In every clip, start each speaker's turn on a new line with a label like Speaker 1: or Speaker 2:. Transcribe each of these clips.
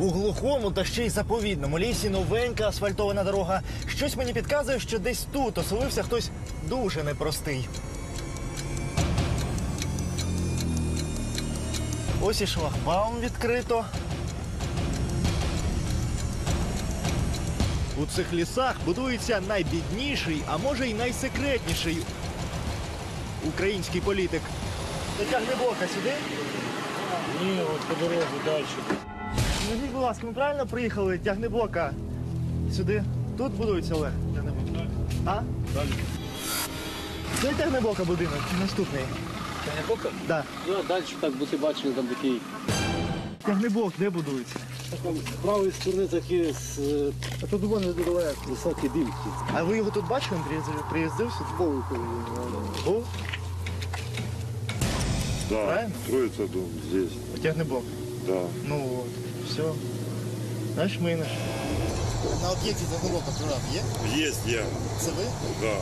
Speaker 1: У глухому та ще й заповідному лісі новенька асфальтована дорога. Щось мені підказує, що десь тут оселився хтось дуже непростий. Ось і шлагбаум відкрито. У цих лісах будується найбідніший, а може й найсекретніший український політик. Дотягни блока сюди.
Speaker 2: Ні, от по дорозі далі.
Speaker 1: Скажіть, будь ласка, ми правильно приїхали тягни блока сюди? Тут будується Олег? А?
Speaker 2: Далі.
Speaker 1: Це тягнеблока будинок чи наступний?
Speaker 2: Поки?
Speaker 1: Да.
Speaker 2: Ну, далі так би ти бачили, там такий.
Speaker 1: Тягнеблок де будується?
Speaker 2: З правої сторони такі з,
Speaker 1: А тут вони далеко.
Speaker 2: високі димки.
Speaker 1: А ви його тут бачили? Він приїздив, приїздив сюди? Був?
Speaker 3: Да,
Speaker 1: Правильно?
Speaker 3: строится дом здесь,
Speaker 1: Тягнеблок.
Speaker 3: да.
Speaker 1: Ну от, все. Знаєш, ми наш. На об'єкті тягнеблока прораб є?
Speaker 3: Есть я,
Speaker 1: Це ви?
Speaker 3: да.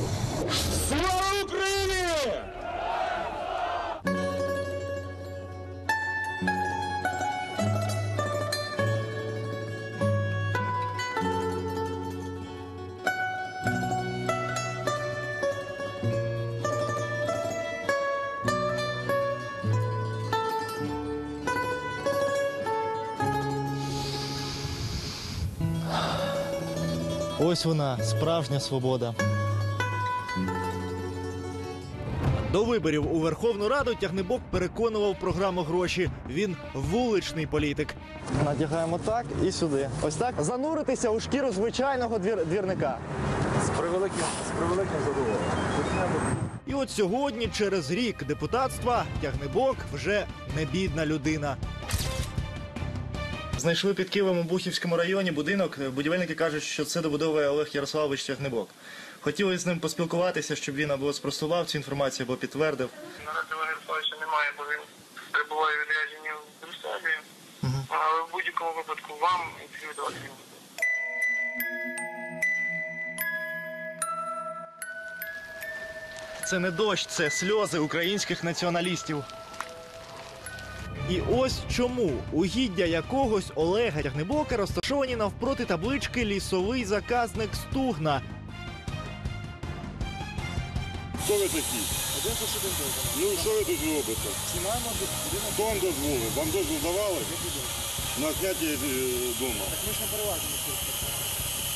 Speaker 1: Ось вона, справжня свобода. До виборів у Верховну Раду Тягнебок переконував програму гроші. Він вуличний політик. Надягаємо так і сюди. Ось так. Зануритися у шкіру звичайного двір... двірника.
Speaker 2: З превеликим, з превеликим задоволенням.
Speaker 1: І от сьогодні, через рік депутатства, Тягнебок вже не бідна людина. Знайшли під Києвом у Бухівському районі будинок. Будівельники кажуть, що це добудовує Олег Ярославович Тягнебок. Хотіли з ним поспілкуватися, щоб він або спростував цю інформацію, або підтвердив.
Speaker 4: Наразі Олега Ярославовича немає, бо він перебуває відрядженні в Брюсселі. Але в будь-якому випадку вам інтерв'ю давати він.
Speaker 1: Це не дощ, це сльози українських націоналістів. І ось чому угіддя якогось Олега Тягнебока розташовані навпроти таблички лісовий заказник Стугна.
Speaker 3: Хто ви такі? Ну, що ви тут робите? Хто вам дозволив? Вам дозвіл давали? На зняття е, дома.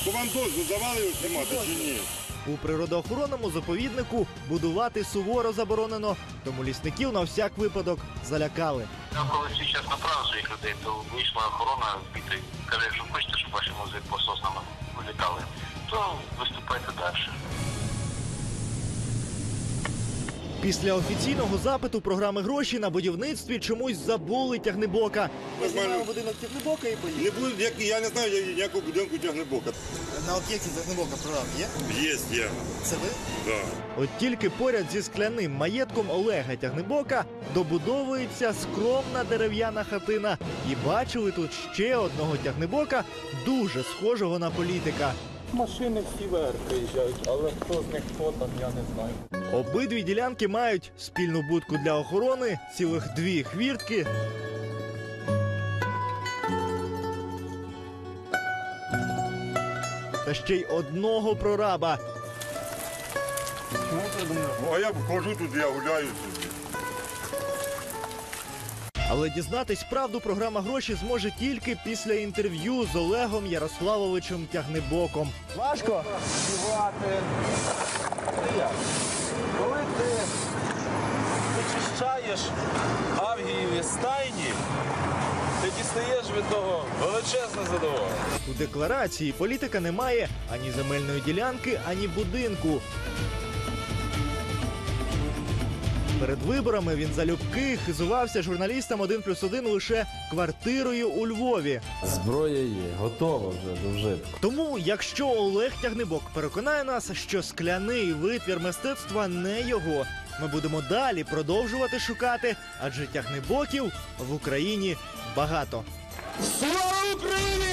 Speaker 3: То вам дозвіл давали його знімати чи ні?
Speaker 1: У природоохоронному заповіднику будувати суворо заборонено, тому лісників на всяк випадок залякали.
Speaker 4: Я коли всі час направив своїх людей, то вийшла охорона збити. Каже, якщо хочете, щоб ваші музики по соснам вилітали, то виступайте далі.
Speaker 1: Після офіційного запиту програми гроші на будівництві чомусь забули тягнебока.
Speaker 3: Ми знімаємо
Speaker 1: будинок тягнебока і поїхали.
Speaker 3: Не буде, як, я не знаю, я- ніякого будинку тягнебока.
Speaker 1: На об'єкті тягнебока прораб є?
Speaker 3: Є я,
Speaker 1: Це ви?
Speaker 3: да.
Speaker 1: От тільки поряд зі скляним маєтком Олега Тягнебока добудовується скромна дерев'яна хатина. І бачили тут ще одного тягнебока, дуже схожого на політика.
Speaker 2: Машини всі вверх приїжджають, але хто з них хто там, я не знаю.
Speaker 1: Обидві ділянки мають спільну будку для охорони, цілих дві хвіртки. Та ще й одного прораба.
Speaker 3: А я хожу тут, я гуляю тут.
Speaker 1: Але дізнатись правду програма гроші зможе тільки після інтерв'ю з Олегом Ярославовичем Тягнебоком. Важко?
Speaker 2: Співати. Це як? Коли ти вичищаєш авгієві стайні, ти дістаєш від того величезне задоволення.
Speaker 1: У декларації політика немає ані земельної ділянки, ані будинку. Перед виборами він залюбки хизувався журналістам 1 плюс 1 лише квартирою у Львові.
Speaker 5: Зброя є, готова вже до вжитку.
Speaker 1: Тому, якщо Олег Тягнебок переконає нас, що скляний витвір мистецтва не його, ми будемо далі продовжувати шукати, адже тягнебоків в Україні багато.
Speaker 2: Слава Україні!